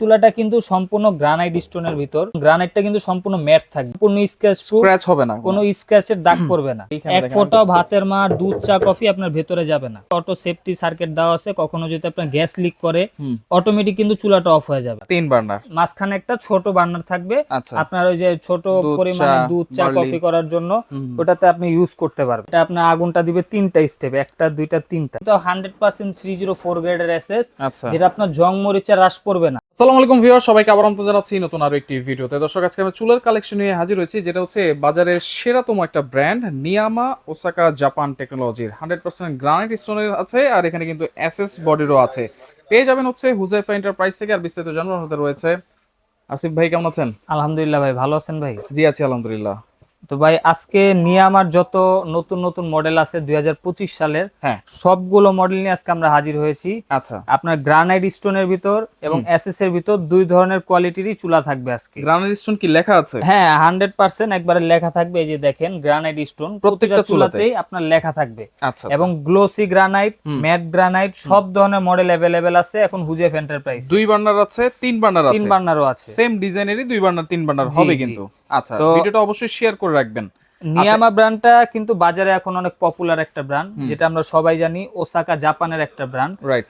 চুলাটা কিন্তু সম্পূর্ণ গ্রানাইট স্টোনের ভিতর। গ্রানাইটটা কিন্তু সম্পূর্ণ ম্যাট থাকবে। সম্পূর্ণ স্ক্র্যাচ স্ক্র্যাচ হবে না। কোনো স্ক্র্যাচের দাগ পড়বে না। এক ফোঁটাও ভাতের মা দুধ চা কফি আপনার ভেতরে যাবে না। অটো সেফটি সার্কিট দেওয়া আছে। কখনো যদি আপনার গ্যাস লিক করে অটোমেটিক কিন্তু চুলাটা অফ হয়ে যাবে। তিন বার্নার মাঝখানে একটা ছোট বার্নার থাকবে। আচ্ছা। আপনার ওই যে ছোট পরিমাণে দুধ চা কফি করার জন্য ওটাতে আপনি ইউজ করতে পারবেন। এটা আপনার আগুনটা দিবে তিনটা স্টেপ একটা দুইটা তিনটা। তো hundred percent three zero four গ্রেডের এসএস যেটা আপনার জং মরিচা হ্রাস পড়বে না। আসসালামু আলাইকুম ভিউয়ার সবাইকে আবার আমন্ত্রণ জানাচ্ছি নতুন আরও একটি ভিডিওতে। দর্শক আজকে আমি চুলের কালেকশন নিয়ে হাজির হয়েছি যেটা হচ্ছে বাজারের সেরাতম একটা ব্র্যান্ড নিয়ামা ওসাকা জাপান টেকনোলজির হান্ড্রেড পার্সেন্ট গ্রানাইট স্টোনের আছে আর এখানে কিন্তু অ্যাসেস বডিরও আছে। পেয়ে যাবেন হচ্ছে হুজাইফা এন্টারপ্রাইজ থেকে আর বিস্তারিত জানানোর হতে রয়েছে। আসিফ ভাই কেমন আছেন? আলহামদুলিল্লাহ ভাই ভালো আছেন ভাই? জি আছি আলহামদুলিল্লাহ। তো ভাই আজকে নিয়ে আমার যত নতুন নতুন মডেল আছে দুই হাজার পঁচিশ সালের হ্যাঁ। সবগুলো মডেল নিয়ে আজকে আমরা হাজির হয়েছি। আচ্ছা। আপনার গ্রানাইট স্টোনের ভিতর এবং। এসএস এর ভিতর দুই ধরনের কোয়ালিটিরই চুলা থাকবে আজকে। গ্রানাইট স্টোন কি লেখা আছে? হ্যাঁ হান্ড্রেড পার্সেন্ট একবারে লেখা থাকবে এই যে দেখেন গ্রানাইট স্টোন প্রত্যেকটা চুলাতেই। আপনার লেখা থাকবে। আচ্ছা এবং গ্লোসি গ্রানাইট। ম্যাট গ্রানাইট সব ধরনের মডেল অ্যাভেলেবেল আছে এখন হুজে হুজেফ এন্টারপ্রাইজ দুই বার্নার আছে তিন বার্নার তিন আছে। বার্নারও আছে। সেম ডিজাইনেরই দুই বার্নার তিন বার্নার হবে কিন্তু। আচ্ছা তো- ভিডিওটা অবশ্যই শেয়ার করে রাখবেন। নিয়ামা ব্র্যান্ডটা কিন্তু বাজারে এখন অনেক পপুলার একটা ব্র্যান্ড যেটা আমরা সবাই জানি ওসাকা জাপানের একটা ব্র্যান্ড রাইট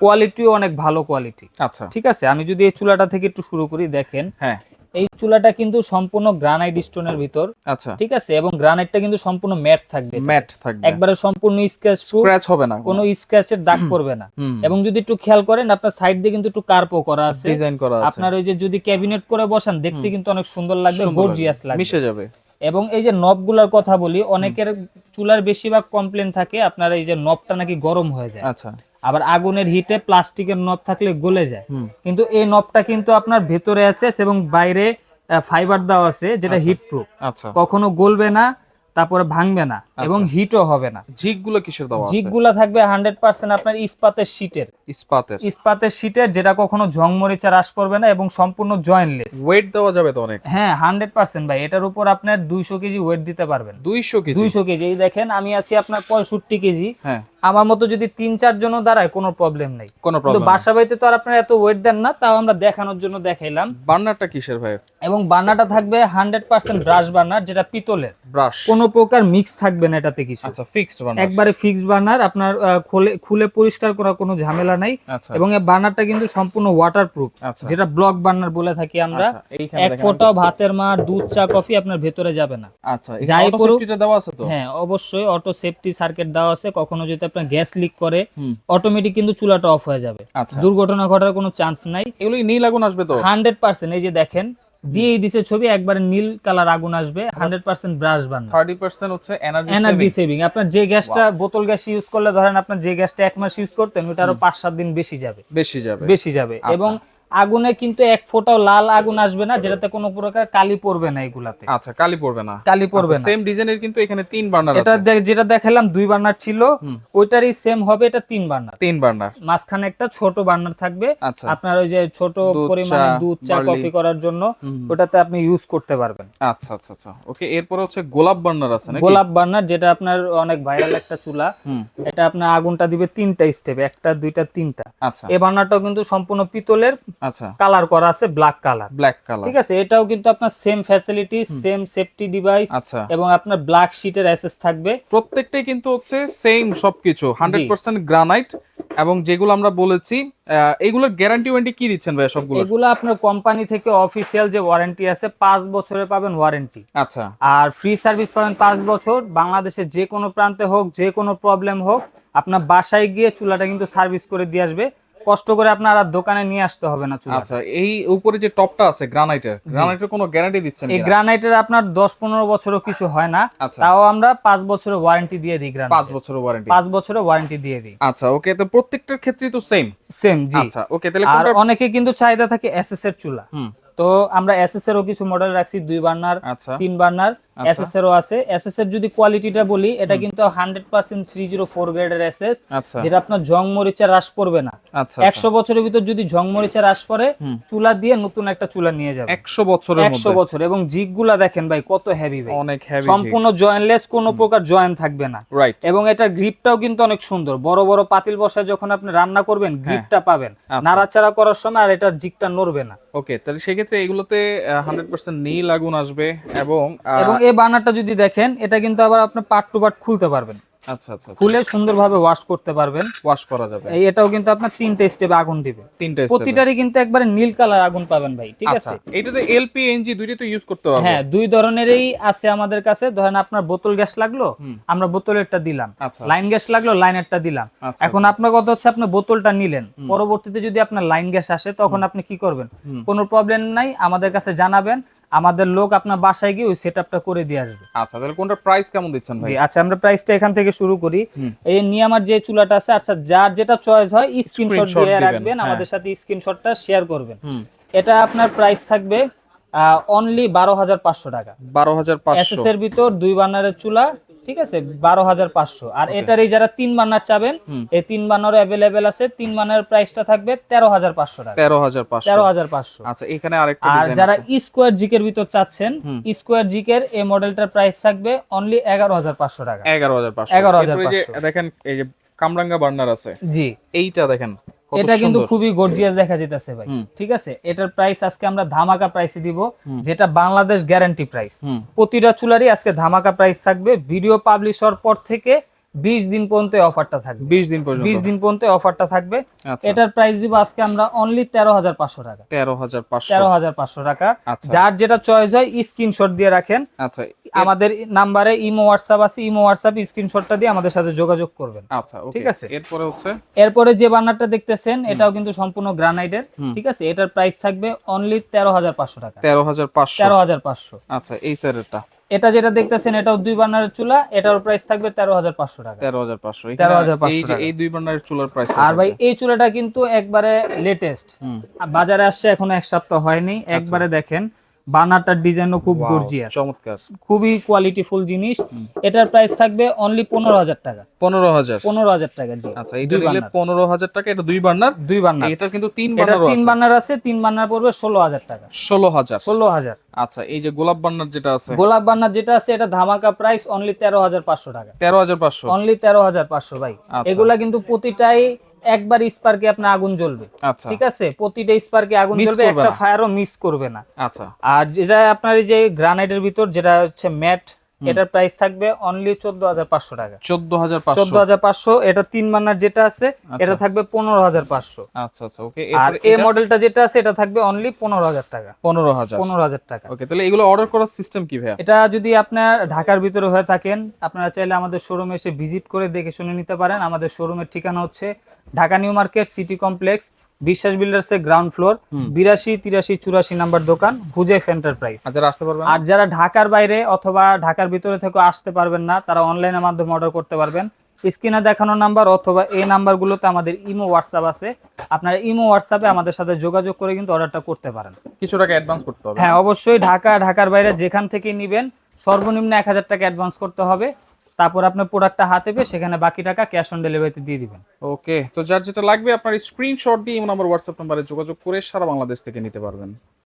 কোয়ালিটিও অনেক ভালো কোয়ালিটি আচ্ছা। ঠিক আছে? আমি যদি এই চুলাটা থেকে একটু শুরু করি দেখেন। হ্যাঁ। এই চুলাটা কিন্তু সম্পূর্ণ গ্রানাইট স্টোনের ভিতর আচ্ছা। ঠিক আছে? এবং গ্রানাইটটা কিন্তু সম্পূর্ণ ম্যাট থাকবে। ম্যাট থাকবে। একবারে সম্পূর্ণ স্ক্র্যাচ স্ক্র্যাচ হবে না কোনো। স্ক্র্যাচের দাগ পড়বে না। এবং যদি একটু খেয়াল করেন আপনার সাইড দিয়ে কিন্তু একটু কার্পো করা আছে। ডিজাইন করা আছে। আপনার ওই যে যদি ক্যাবিনেট করে বসান দেখতে কিন্তু অনেক সুন্দর লাগবে গর্জিয়াস লাগবে। মিশে যাবে। এবং এই যে নবগুলার কথা বলি অনেকের চুলার বেশিরভাগ কমপ্লেন থাকে আপনার এই যে নবটা নাকি গরম হয়ে যায়। আচ্ছা। আবার আগুনের হিটে প্লাস্টিকের নব থাকলে গলে যায়। কিন্তু এই নবটা কিন্তু আপনার ভেতরে আছে এবং বাইরে ফাইবার দেওয়া আছে যেটা আচ্ছা। হিট প্রুফ আচ্ছা। কখনো গলবে না তারপরে ভাঙবে না এবং হিটও হবে না। জিগগুলো কিসের দেওয়া আছে? জিগগুলা থাকবে হান্ড্রেড পার্সেন্ট আপনার ইস্পাতের শীটের ইস্পাতের। ইস্পাতের শীটের যেটা কখনো ঝংমরিচা হ্রাস করবে না এবং সম্পূর্ণ জয়েন্টলেস ওয়েট দেওয়া যাবে তো অনেক। হ্যাঁ হান্ড্রেড পার্সেন্ট ভাই। এটার উপর আপনার দুইশো কেজি ওয়েট দিতে পারবেন। দুইশো কেজি? দুইশো কেজি। এই দেখেন আমি আছি আপনার পঁয়ষট্টি কেজি। হ্যাঁ। আমার মতো যদি তিন চার জন দাঁড়ায় কোনো প্রবলেম নেই। কোনো প্রবলেম বাসা বাড়িতে তো আর আপনার এত ওয়েট দেন না তাও আমরা দেখানোর জন্য দেখাইলাম। বার্নারটা কিসের ভাই? এবং বার্নারটা থাকবে হান্ড্রেড পার্সেন্ট ব্রাশ বার্নার যেটা পিতলের। ব্রাশ কোনো প্রকার মিক্স থাকবে না এটাতে কিছু। আচ্ছা ফিক্সড বার্নার। একবারে ফিক্সড বার্নার আপনার খুলে খুলে পরিষ্কার করার কোনো ঝামেলা নাই। আচ্ছা। এবং এই বার্নারটা কিন্তু সম্পূর্ণ ওয়াটারপ্রুফ আচ্ছা। যেটা ব্লক বার্নার বলে থাকি আমরা। আচ্ছা, এক ফোঁটাও ভাতের মা দুধ চা কফি আপনার ভেতরে যাবে না। আচ্ছা যাই পড়ুক- দেওয়া আছে তো? হ্যাঁ অবশ্যই অটো সেফটি সার্কিট দেওয়া আছে। কখনো যদি আপনার গ্যাস লিক করে অটোমেটিক কিন্তু চুলাটা অফ হয়ে যাবে। আচ্ছা। দুর্ঘটনা ঘটার কোনো চান্স নাই। এগুলো নীল আগুন আসবে তো? হান্ড্রেড পার্সেন্ট এই যে দেখেন দিয়েই দিছে ছবি একবারে নীল কালার আগুন আসবে hundred percent brush burner thirty percent হচ্ছে এনার্জি এনার্জি সেভিং আপনার যে গ্যাসটা বোতল গ্যাস ইউজ করলে ধরেন আপনার যে গ্যাসটা এক মাস ইউজ করতেন ওটা আরও পাঁচ সাত দিন বেশি যাবে। বেশি যাবে। বেশি যাবে। আচ্ছা। এবং আগুনে কিন্তু এক ফোঁটাও লাল আগুন আসবে না যেটাতে কোনো প্রকার কালি পড়বে না এগুলাতে। আচ্ছা কালি পড়বে না। কালি পড়বে না। সেম ডিজাইনের কিন্তু এখানে তিন বার্নার এটা যেটা দেখালাম দুই বার্নার ছিল ওইটারই সেম হবে এটা তিন বার্নার। তিন বার্নার। মাঝখানে একটা ছোট বার্নার থাকবে আচ্ছা। আপনার ওই যে ছোট পরিমাণে দুধ চা কফি করার জন্য ওটাতে আপনি ইউজ করতে পারবেন। আচ্ছা আচ্ছা আচ্ছা। ওকে এরপর হচ্ছে গোলাপ বার্নার আছে নাকি? গোলাপ বার্নার যেটা আপনার অনেক ভাইরাল একটা চুলা এটা আপনার আগুনটা দিবে তিনটা স্টেপ একটা দুইটা তিনটা। আচ্ছা। এই বার্নারটাও কিন্তু সম্পূর্ণ পিতলের আচ্ছা। কালার করা আছে ব্ল্যাক কালার ব্ল্যাক কালার ঠিক আছে এটাও কিন্তু আপনার same facility same safety device আচ্ছা। এবং আপনার ব্ল্যাক শিটের অ্যাসেস থাকবে। প্রত্যেকটাই কিন্তু হচ্ছে সেম সবকিছু হান্ড্রেড পার্সেন্ট গ্রানাইট এবং যেগুলো আমরা বলেছি এগুলোর গ্যারান্টি ওয়ারেন্টি কি দিচ্ছেন ভাই সবগুলো? এগুলো আপনার কোম্পানি থেকে অফিসিয়াল যে ওয়ারেন্টি আছে পাঁচ বছরের পাবেন ওয়ারেন্টি আচ্ছা। আর ফ্রি সার্ভিস পাবেন পাঁচ বছর বাংলাদেশের যে কোনো প্রান্তে হোক যে কোনো প্রবলেম হোক আপনার বাসায় গিয়ে চুলাটা কিন্তু সার্ভিস করে দিয়ে আসবে। কষ্ট করে আপনার আর দোকানে নিয়ে আসতে হবে না চুলা আচ্ছা এই উপরে যে টপটা আছে গ্রানাইটের গ্রানাইটের কোনো গ্যারান্টি দিচ্ছেন এই গ্রানাইটের আপনার দশ পনেরো বছরও কিছু হয় না আচ্ছা। তাও আমরা পাঁচ বছরের ওয়ারেন্টি দিয়ে দিই গ্রানাইট পাঁচ বছরের ওয়ারেন্টি পাঁচ বছরের ওয়ারেন্টি দিয়ে দিই। আচ্ছা ওকে তো প্রত্যেকটার ক্ষেত্রে তো সেম সেম জি। আচ্ছা ওকে তাহলে আর অনেকে কিন্তু চাহিদা থাকে এসএস এর চুলা। হুম। তো আমরা এসএস এরও কিছু মডেল রাখছি দুই বার্নার আচ্ছা। তিন বার্নার। আচ্ছা। এসএস এরও আছে। এসএস এর যদি কোয়ালিটিটা বলি এটা কিন্তু hundred percent three zero four গ্রেডের এসএস আচ্ছা। যেটা আপনার জং মরিচা হ্রাস পড়বে না। আচ্ছা একশো বছরের ভিতর যদি জং মরিচা হ্রাস পড়ে চুলা দিয়ে নতুন একটা চুলা নিয়ে যাবে। একশো বছরের একশো মধ্যে বছর। এবং জিগগুলা দেখেন ভাই কত হেভি ভাই। অনেক হেভি সম্পূর্ণ জয়েন্টলেস কোনো প্রকার জয়েন্ট থাকবে না। রাইট এবং এটার গ্রিপটাও কিন্তু অনেক সুন্দর। বড় বড় পাতিল বসায় যখন আপনি রান্না করবেন গ্রিপটা পাবেন। আচ্ছা। নাড়াচাড়া করার সময় আর এটার জিগটা নড়বে না। ওকে তাহলে সেক্ষেত্রে এগুলোতে হান্ড্রেড পার্সেন্ট নীল আগুন আসবে এবং এবং এই বার্নারটা যদি দেখেন এটা কিন্তু আবার আপনি পার্ট টু পার্ট খুলতে পারবেন। আচ্ছা আচ্ছা খুলে সুন্দরভাবে ওয়াশ করতে পারবেন। ওয়াশ করা যাবে। এই এটাও কিন্তু আপনার তিনটে স্টেপে আগুন দিবে। তিনটা প্রতিটারই কিন্তু একবারে নীল কালার আগুন পাবেন ভাই ঠিক আচ্ছা আছে? এটাতে এলপি এনজি তো ইউজ করতে পারব। হ্যাঁ দুই ধরনেরই আছে আমাদের কাছে। ধরেন আপনার বোতল গ্যাস লাগল। আমরা বোতলেরটা দিলাম। আচ্ছা। লাইন গ্যাস লাগল লাইনেরটা দিলাম। আচ্ছা এখন আপনার কথা হচ্ছে আপনি বোতলটা নিলেন। পরবর্তীতে যদি আপনার লাইন গ্যাস আসে তখন আপনি কি করবেন? কোনো প্রবলেম নাই আমাদের কাছে জানাবেন। আমাদের লোক আপনার বাসায় গিয়ে ওই সেটআপটা করে দিয়ে আসবে। আচ্ছা তাহলে কোনটা প্রাইস কেমন দিচ্ছেন ভাই? আচ্ছা আমরা প্রাইসটা এখান থেকে শুরু করি। এই নিয়ে আমার যে চুলাটা আছে আচ্ছা যার যেটা চয়েস হয় স্ক্রিনশট দিয়ে রাখবেন হ্যাঁ। আমাদের সাথে স্ক্রিনশটটা শেয়ার করবেন। এটা আপনার প্রাইস থাকবে অনলি বারো হাজার পাঁচশো টাকা। বারো হাজার এর ভিতর দুই বার্নারের চুলা ঠিক আছে? বারো হাজার পাঁচশো। আর এটার এই যারা তিন বার্নার চাবেন এই তিন বার্নার অ্যাভেলেবেল আছে। তিন বার্নার প্রাইসটা থাকবে তেরো হাজার পাঁচশো টাকা। তেরো হাজার তেরো হাজার পাঁচশো। আচ্ছা এখানে আরেকটা আর যারা। স্কোয়ার জিকের ভিতর চাচ্ছেন। স্কোয়ার জিকের এই মডেলটার প্রাইস থাকবে অনলি এগারো হাজার পাঁচশো টাকা। এগারো হাজার পাঁচশো। 11,500 এরপরে যে দেখেন এই যে কামরাঙ্গা বার্নার আছে। জি। এইটা দেখেন এটা কিন্তু খুবই গর্জিয়াস দেখা যেতেছে ভাই। ঠিক আছে? এটার প্রাইস আজকে আমরা ধামাকা প্রাইসে দিব যেটা বাংলাদেশ গ্যারান্টি প্রাইস প্রতিটা চুলারই আজকে ধামাকা প্রাইস থাকবে। ভিডিও পাবলিশ হওয়ার পর থেকে বিশ দিন পর্যন্ত অফারটা থাকবে। বিশ দিন পর্যন্ত। বিশ দিন পর্যন্ত অফারটা থাকবে। আচ্ছা। এটার প্রাইস দিব আজকে আমরা অনলি তেরো হাজার পাঁচশো টাকা। তেরো হাজার পাঁচশো। তেরো হাজার পাঁচশো টাকা। আচ্ছা। যার যেটা চয়েস হয় স্ক্রিনশট দিয়ে রাখেন। আচ্ছা। আমাদের নাম্বারে ইমো হোয়াটসঅ্যাপ আছে। ইমো হোয়াটসঅ্যাপে স্ক্রিনশটটা দিয়ে আমাদের সাথে যোগাযোগ করবেন। আচ্ছা ঠিক আছে। এরপরে হচ্ছে? এরপরে যে বার্নারটা দেখতেছেন এটাও কিন্তু সম্পূর্ণ গ্রানাইটের। ঠিক আছে? এটার প্রাইস থাকবে অনলি তেরো হাজার পাঁচশো টাকা। তেরো হাজার পাঁচশো। তেরো হাজার পাঁচশো। আচ্ছা এই স্যারেরটা এটা যেটা দেখতেছেন এটাও দুই বার্নারের চুলা এটার প্রাইস থাকবে তেরো হাজার পাঁচশো টাকা। তেরো হাজার পাঁচশো। তেরো হাজার পাঁচশো এই দুই বার্নারের চুলার প্রাইস আর ভাই এই চুলাটা কিন্তু একবারে লেটেস্ট হুম। বাজারে আসছে এখনও এক সপ্তাহ হয়নি। একবারে দেখেন বার্নারটার ডিজাইনও খুব গর্জিয়াস চমৎকার। খুবই কোয়ালিটিফুল জিনিস। এটার প্রাইস থাকবে অনলি পনেরো হাজার টাকা। পনেরো হাজার। পনেরো হাজার টাকা জি। আচ্ছা এটা নিলে পনেরো হাজার টাকা এটা দুই বার্নার দুই বার্নার এটার কিন্তু তিন এটা বার্নারও তিন বার্নার আছে তিন বার্নার পড়বে ষোলো হাজার টাকা। ষোলো হাজার। ষোলো হাজার। আচ্ছা এই যে গোলাপ বার্নার যেটা আছে? গোলাপ বার্নার যেটা আছে এটা ধামাকা প্রাইস অনলি তেরো হাজার পাঁচশো টাকা। তেরো হাজার পাঁচশো। অনলি তেরো হাজার পাঁচশো ভাই। আচ্ছা। এগুলা কিন্তু প্রতিটাই একবার স্পার্কে আপনার আগুন জ্বলবে। আচ্ছা। ঠিক আছে? প্রতিটা স্পার্কে আগুন জ্বলবে একটা ফায়ারও মিস করবে না। আচ্ছা। আর যেটা আপনার এই যে গ্রানাইটের ভিতর যেটা হচ্ছে ম্যাট এটার প্রাইস থাকবে অনলি চোদ্দ হাজার পাঁচশো টাকা। চোদ্দ হাজার চোদ্দ হাজার পাঁচশো এটা তিন মান্নার যেটা আছে আচ্ছা। এটা থাকবে পনেরো হাজার পাঁচশো। আচ্ছা আচ্ছা ওকে আর এই মডেলটা যেটা আছে এটা থাকবে অনলি পনেরো হাজার টাকা। পনেরো হাজার। পনেরো হাজার টাকা। ওকে তাহলে এগুলো অর্ডার করার সিস্টেম কি ভাইয়া? এটা যদি আপনার ঢাকার ভিতরে হয়ে থাকেন আপনারা চাইলে আমাদের শোরুমে এসে ভিজিট করে দেখে শুনে নিতে পারেন। আমাদের শোরুমের ঠিকানা হচ্ছে Dhaka new market city complex Biswas builders এর গ্রাউন্ড ফ্লোর বিরাশি তিরাশি চুরাশি নাম্বার দোকান হুজেফ এন্টারপ্রাইজ আচ্ছা আসতে পারবেন? আর যারা ঢাকার বাইরে অথবা ঢাকার ভিতরে থেকে আসতে পারবেন না তারা অনলাইনের মাধ্যমে অর্ডার করতে পারবেন। স্ক্রিনে দেখানো নাম্বার অথবা এই নাম্বারগুলোতে আমাদের ইমো হোয়াটসঅ্যাপ আছে। আপনারা ইমো হোয়াটসঅ্যাপে আমাদের সাথে যোগাযোগ করে কিন্তু অর্ডারটা করতে পারেন। কিছু টাকা অ্যাডভান্স করতে হবে। হ্যাঁ অবশ্যই ঢাকা ঢাকার বাইরে যেখান থেকে নেবেন সর্বনিম্ন এক হাজার টাকা অ্যাডভান্স করতে হবে। তারপর আপনার প্রোডাক্টটা হাতে পেয়ে সেখানে বাকি টাকা ক্যাশ অন ডেলিভারিতে দিয়ে দিবেন। ওকে, তো যার যেটা লাগবে আপনার স্ক্রিনশট দিয়ে নাম্বার হোয়াটসঅ্যাপ নাম্বারে যোগাযোগ করে সারা বাংলাদেশ থেকে নিতে পারবেন।